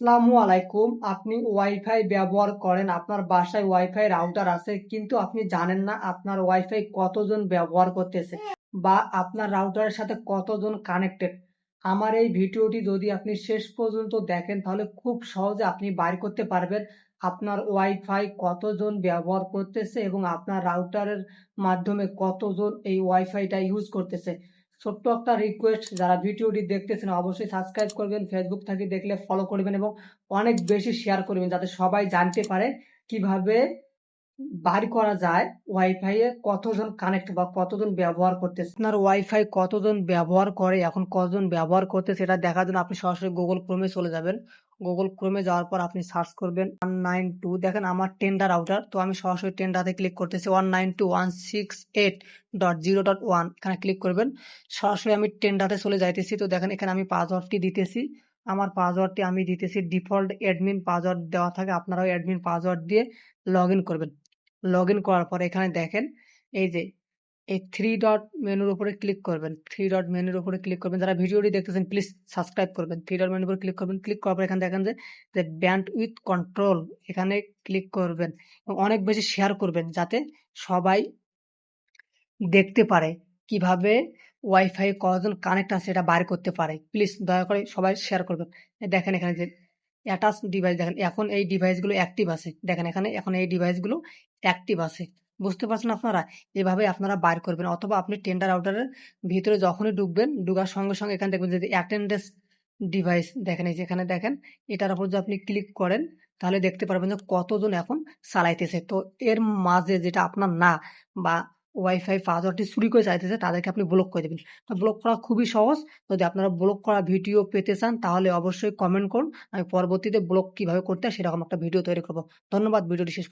আসসালামু আলাইকুম। আপনি ওয়াইফাই ব্যবহার করেন, আপনার বাসায় ওয়াইফাই রাউটার আছে, কিন্তু আপনি জানেন না আপনার ওয়াইফাই কতজন ব্যবহার করতেছে বা আপনার রাউটারের সাথে কতজন কানেক্টেড। আমার এই ভিডিওটি যদি আপনি শেষ পর্যন্ত দেখেন, তাহলে খুব সহজে আপনি বাইর করতে পারবেন আপনার ওয়াইফাই কতজন ব্যবহার করতেছে এবং আপনার রাউটারের মাধ্যমে কতজন এই ওয়াইফাইটা ইউজ করতেছে। ছোট্ট একটা রিকোয়েস্ট যারা ভিডিওটি দেখতেছেন অবশ্যই সাবস্ক্রাইব করবেন ফেসবুক থেকে দেখলে ফলো করবেন এবং অনেক বেশি শেয়ার করবেন, যাতে সবাই জানতে পারে কীভাবে বার করা যায় ওয়াইফাই এ কতজন কানেক্ট বা কতজন ব্যবহার করতেছে? আপনার ওয়াইফাই কতজন ব্যবহার করে, এখন কতজন ব্যবহার করতে, সেটা দেখার জন্য আপনি সরাসরি গুগল ক্রোমে চলে যাবেন। গুগল ক্রোমে যাওয়ার পর আপনি সার্চ করবেন ওয়ান নাইন টু দেখেন আমার টেন্ডার আউটার তো আমি সরাসরি টেন্ডারে ক্লিক করতেছি one nine two one six eight dot zero dot one এখানে ক্লিক করবেন। সরাসরি আমি টেন্ডারে চলে যাইতেছি, তো দেখেন এখানে আমি পাসওয়ার্ডটি দিতেছি। আমার পাসওয়ার্ডটি আমি দিতেছি ডিফল্ট অ্যাডমিন পাসওয়ার্ড দেওয়া থাকে, আপনারাও অ্যাডমিন পাসওয়ার্ড দিয়ে লগ করবেন। লগ ইন করার পর এখানে দেখেন, এই যে, এই থ্রি ডট মেনুর উপরে ক্লিক করবেন। থ্রি ডট মেনুর উপরে ক্লিক করবেন। যারা ভিডিওটি দেখতেছেন প্লিজ সাবস্ক্রাইব করবেন। থ্রি ডট মেনুর উপরে ক্লিক করবেন। ক্লিক করার পর এখানে দেখেন যে যে ব্যান্ড উইথ কন্ট্রোল এখানে ক্লিক করবেন। এবং অনেক বেশি শেয়ার করবেন যাতে সবাই দেখতে পারে কীভাবে ওয়াইফাই কতজন কানেক্ট আছে এটা বাইর করতে পারে। প্লিজ দয়া করে সবাই শেয়ার করবেন। দেখেন এখানে যে অ্যাটাচ ডিভাইস দেখেন, এখন এই ডিভাইসগুলো অ্যাক্টিভ আছে। দেখেন এখানে এখন এই ডিভাইসগুলো অ্যাক্টিভ আছে। বুঝতে পারছেন আপনারা? এভাবে আপনারা বাইর করবেন। অথবা আপনি টেন্ডার আউটারের ভিতরে যখনই ঢুকবেন, ঢুকার সঙ্গে সঙ্গে এখানে দেখবেন যে অ্যাটেন্ডেন্স ডিভাইস দেখেন, এই যে এখানে দেখেন, এটার উপর যদি আপনি ক্লিক করেন, তাহলে দেখতে পারবেন যে কতজন এখন চালাইতেছে। তো এর মাঝে যেটা আপনার না বা ওয়াইফাই পাসওয়ার্ডটি চুরি করে চাইতেছে, তাদেরকে আপনি ব্লক করে দেবেন। ব্লক করা খুবই সহজ। যদি আপনারা ব্লক করা ভিডিও পেতে চান, তাহলে অবশ্যই কমেন্ট করুন। আমি পরবর্তীতে ব্লক কীভাবে করতে হয়, সেরকম একটা ভিডিও তৈরি করব। ধন্যবাদ ভিডিওটি শেষ